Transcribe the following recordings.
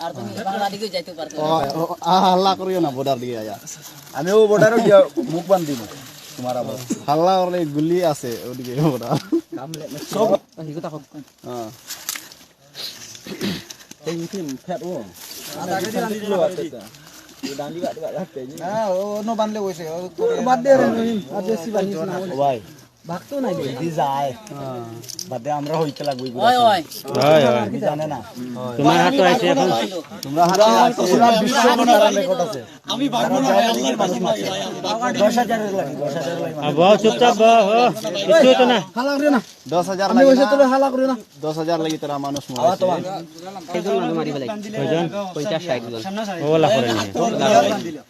আর তুমি বাংলা যাইতে পারতো ও ও, হাল্লা করিও না বর্ডার দিকে আয়া আমিও বর্ডারে গিয়া মুখ বান্ধ দিব তোমার আবার হাল্লা করলে গুলি আছে ওদিকে বর্ডার সব হ্যাঁ হ্যাঁ ও নো বানলে কইছে বাদ দে রে আর বেশি বানিস না ভাই ভাগতো নাই রে দি যায় বাদে আমরা হইতে লাগবো ওই ওই হয় হয় জানে না তোমার হাতে আছে এখন তোমরা হাতে পুরা বিশ্ব বনার রেকর্ড আছে আমি পারব না দশ হাজারের লাগে দশ হাজারের লাগে আর বহ চুপচাপ বহ ও, কিছু হতো না হালা করিও না দশ হাজার লাগে না তোর হালা করিও না দশ হাজার লাগি তোরা মানুষ মারছে কয়জন ওলা করে নিয়ে না নেট দিতাম না তোমারে বানানো ব্যবস্থা করে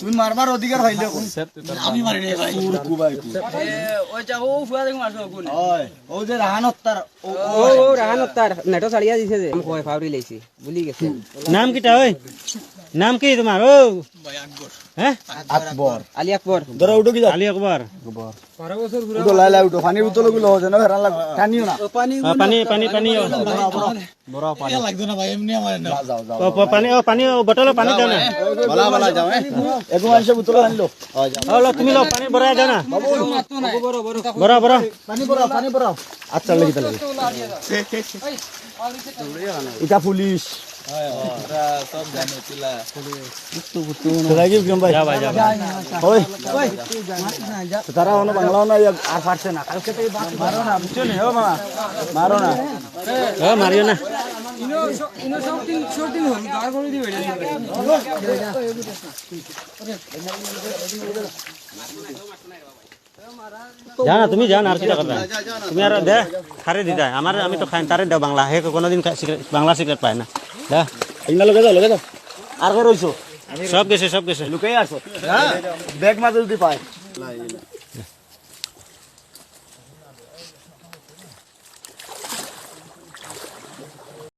তুমি মারবার অধিকার হইলে আমি মারি নাই ভাই। কুবাই ওই যা ও ফুয়া দেখো মারছো কোন ওই ও যে রাহানত তার ও ও রাহান তার নেটো চালিয়া দিছে যে। কয় ফাউরি লাইছি বুলি গেছে। নাম কিটা ওই? নাম কি তোমার ও? হ্যাঁ আকবর আলি আকবর ধরো উঠো কি আলী আকবর উঠো লাই লাই উঠো। পানির বোতলগুলো যেন হেরান লাগ। টানিও না। আ, পানি পানি পানি বড় পানি। লাগতো না ভাই এমনি আমার যাও যাও পানি ও পানি ও পানি দাও না। বলা বলা যাও একো মানুষে বোতল আনলো। ও যাও ও লো, তুমি লো পানি ভরাই দাও না। পানি পানি আচ্ছা লাগি তাহলে এটা পুলিশ। তারা বাংলাও না আর পারছে না। কালকে মারো না মারো না। মারিও না। জানা তুমি জান আর কিটা কথা। তুমি আর দে খারে দিতা আমার আমি তো খাই তারে দাও বাংলা। হে কোনোদিন বাংলা সিগারেট পায় না। দা। ইনা লগে যাও লগে যাও। আর কই রইছো? সব গেছে সব গেছে। লুকাই আছো। ব্যাগ মাঝে যদি পায়।